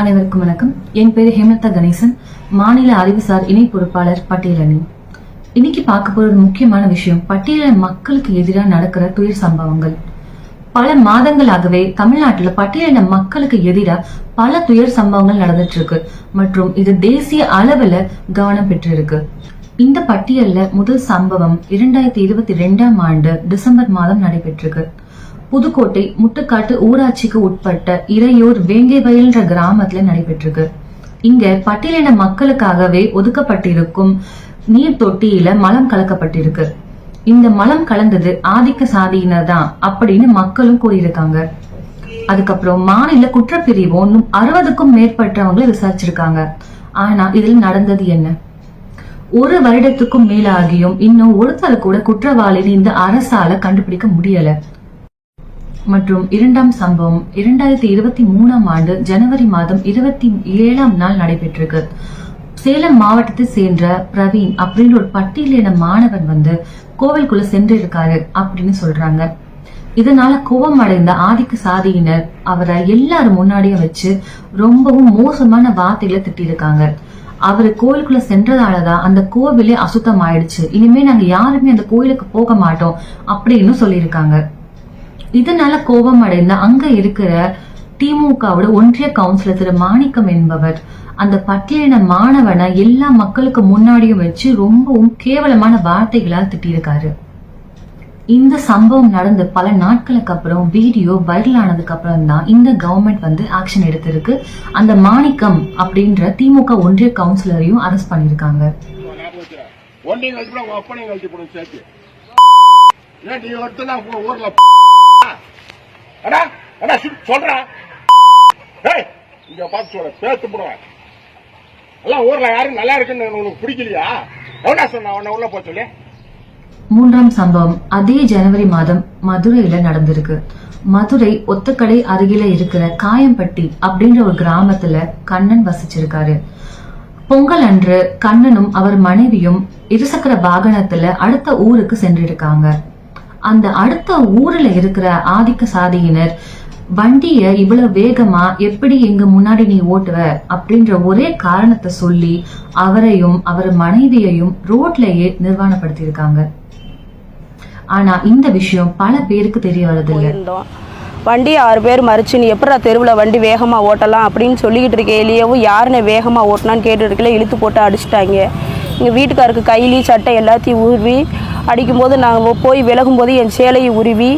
அனைவருக்கும் வணக்கம். என் பேர் ஹேமலதா கணேசன். மாநில அறிவுசார் இணை பொறுப்பாளர் பட்டியலணி இன்னைக்கு பார்க்க போற ஒரு முக்கியமான விஷயம் பட்டியல மக்களுக்கு எதிராக நடக்கிற துயர் சம்பவங்கள். பல மாதங்களாகவே தமிழ்நாட்டில் பட்டியலின மக்களுக்கு எதிராக பல துயர் சம்பவங்கள் நடந்துட்டு இருக்கு மற்றும் இது தேசிய அளவுல கவனம் பெற்றிருக்கு. இந்த பட்டியல்ல முதல் சம்பவம் இரண்டாயிரத்தி இருபத்தி ரெண்டாம் ஆண்டு டிசம்பர் மாதம் நடைபெற்றிருக்கு. புதுக்கோட்டை முட்டுக்காட்டு ஊராட்சிக்கு உட்பட்ட இறையூர் வேங்கைவயல்ன்ற கிராமத்துல நடைபெற்றிருக்கு. இங்க பட்டியலின மக்களுக்காகவே ஒதுக்கப்பட்டிருக்கும் நீர் தொட்டியில மலம் கலக்கப்பட்டிருக்கு. இந்த மலம் கலந்தது ஆதிக்க சாதியினர் தான் அப்படின்னு மக்களும் கூறியிருக்காங்க. அதுக்கப்புறம் மாநில குற்றப்பிரிவு ஒன்னும் அறுபதுக்கும் மேற்பட்டவங்களை விசாரிச்சிருக்காங்க. ஆனா இதில் நடந்தது என்ன? ஒரு வருடத்துக்கும் மேலாகியும் இன்னும் ஒருத்தர் கூட குற்றவாளின்னு இந்த அரசால கண்டுபிடிக்க முடியல. மற்றும் இரண்டாம் சம்பவம் இரண்டாயிரத்தி இருபத்தி மூணாம் ஆண்டு ஜனவரி மாதம் இருபத்தி ஏழாம் நாள் நடைபெற்றிருக்கு. சேலம் மாவட்டத்தை சேர்ந்த பிரவீன் அப்படின்ற ஒரு பட்டியலின மாணவன் வந்து கோவிலுக்குள்ள சென்றிருக்காரு அப்படின்னு சொல்றாங்க. இதனால கோபம் அடைந்த ஆதிக்க சாதியினர் அவரை எல்லாரும் முன்னாடியும் வச்சு ரொம்பவும் மோசமான வார்த்தைகளை திட்டிருக்காங்க அவரு கோயிலுக்குள்ள சென்றதாலதான் அந்த கோவிலே அசுத்தம் ஆயிடுச்சு இனிமே நாங்க யாருமே அந்த கோயிலுக்கு போக மாட்டோம் அப்படின்னு சொல்லியிருக்காங்க. இதனால கோபம் அடைந்த அங்க இருக்கிற திமுகவோட ஒன்றிய கவுன்சிலர் திரு மாணிக்கம் என்பவர் அந்த பட்டியலின மாணவனை எல்லா மக்களுக்கு முன்னாடியும் வச்சு ரொம்பவும் கேவலமான வார்த்தைகளால் திட்டியிருக்காரு. இந்த சம்பவம் நடந்து பல நாட்களுக்கு அப்புறம் வீடியோ வைரல் ஆனதுக்கு அப்புறம் தான் இந்த கவர்மெண்ட் வந்து ஆக்ஷன் எடுத்திருக்கு. அந்த மாணிக்கம் அப்படின்ற திமுக ஒன்றிய கவுன்சிலரையும் அரெஸ்ட் பண்ணிருக்காங்க ஒன்றிய கழிச்சு போட, உங்க அப்பனையும் கழிச்சு போடும் சேர்த்து. ஏன் நீ ஒருத்தன் ஊர்ல அடா அடா சொல்றா. இங்க பார்த்து பேத்து போடுவேன் எல்லாம் ஊர்ல யாரும் நல்லா இருக்குன்னு உனக்கு பிடிக்கலையா? எவனா உன்ன உள்ள மூன்றாம் சம்பவம் அதே ஜனவரி மாதம் மதுரையில நடந்திருக்கு. மதுரை ஒத்தக்கடை அருகில இருக்கிற காயம்பட்டி அப்படின்ற ஒரு கிராமத்துல கண்ணன் வசிச்சிருக்காரு. பொங்கல் அன்று கண்ணனும் அவர் மனைவியும் இருசக்கர வாகனத்துல அடுத்த ஊருக்கு சென்றிருக்காங்க. அந்த அடுத்த ஊர்ல இருக்கிற ஆதிக்க சாதியினர் வண்டிய இவ்வளவு வேகமா எப்படி எங்க முன்னாடி நீ ஓட்டுவ அப்படின்ற ஒரே காரணத்தை சொல்லி அவரையும் அவர் மனைவியையும் ரோட்லயே நிர்வாணப்படுத்தியிருக்காங்க. ஆனா இந்த விஷயம் பல பேருக்கு தெரிய வரதில்லை வண்டி ஆறு பேர் மறிச்சு நீ எப்படா தெருவில் வண்டி வேகமாக ஓட்டலாம்? அப்படின்னு சொல்லிக்கிட்டு இருக்கையிலேயும் யாருன்னு வேகமாக ஓட்டினான்னு கேட்டுருக்கல இழுத்து போட்டு அடிச்சிட்டாங்க. எங்கள் வீட்டுக்காருக்கு கைலி சட்டை எல்லாத்தையும் உருவி அடிக்கும்போது நாங்கள் போய் விலகும்போது என் சேலையை உருவி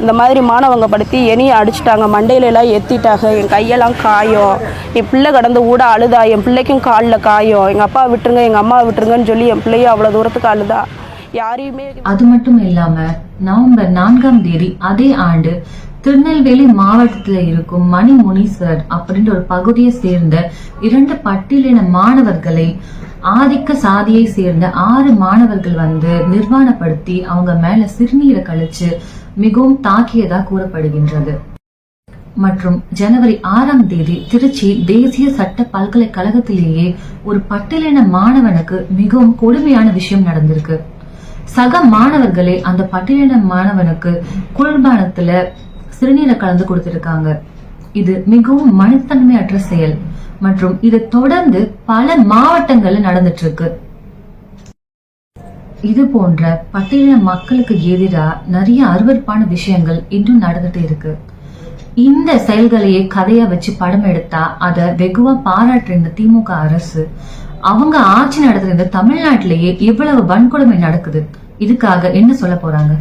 இந்த மாதிரி மாணவங்க படுத்தி என்னையும் அடிச்சிட்டாங்க. மண்டையிலலாம் எத்திட்டாங்க என் கையெல்லாம் காயம். என் பிள்ளை கடந்து ஊட அழுதா. என் பிள்ளைக்கும் காலில் காயம். எங்கள் அப்பா விட்டுருங்க எங்கள் அம்மா விட்டுருங்கன்னு சொல்லி என் பிள்ளையும் அவ்வளோ தூரத்துக்கு அழுதா. யாரையுமே அது மட்டும் இல்லாம நவம்பர் நான்காம் தேதி அதே ஆண்டு திருநெல்வேலி மாவட்டத்தில் இருக்கும் மணி முனீஸ்வரர் அப்படின்ற ஒரு பகுதியை சேர்ந்த இரண்டு பட்டியலின மாணவர்களை ஆதிக்க சாதியை சேர்ந்த ஆறு மாணவர்கள் வந்து நிர்வாணப்படுத்தி அவங்க மேல சிறுநீரை கழிச்சு மிகவும் தாக்கியதா கூறப்படுகின்றது. மற்றும் ஜனவரி ஆறாம் தேதி திருச்சி தேசிய சட்ட பல்கலைக்கழகத்திலேயே ஒரு பட்டியலின மாணவனுக்கு மிகவும் கொடுமையான விஷயம் நடந்திருக்கு. சக மாணவர்களே அந்த பட்டியலின மாணவனுக்கு குளிர்பானத்துல சிறுநீரை கலந்து கொடுத்திருக்காங்க. இது மிகவும் மனிதன்மையற்ற செயல். மற்றும் இது தொடர்ந்து பல மாவட்டங்கள்ல நடந்துட்டு இருக்கு இது போன்ற பட்டியல மக்களுக்கு எதிராக நிறைய அருவருப்பான விஷயங்கள் இன்னும் நடந்துட்டு இருக்கு. இந்த செயல்களையே கதையா வச்சு படம் எடுத்தா அத வெகுவா பாராட்டுற இந்த திமுக அரசு அவங்க ஆட்சி நடத்துற இந்த தமிழ்நாட்டிலேயே எவ்வளவு வன்கொடுமை நடக்குது. இதுக்காக என்ன சொல்ல போறாங்க?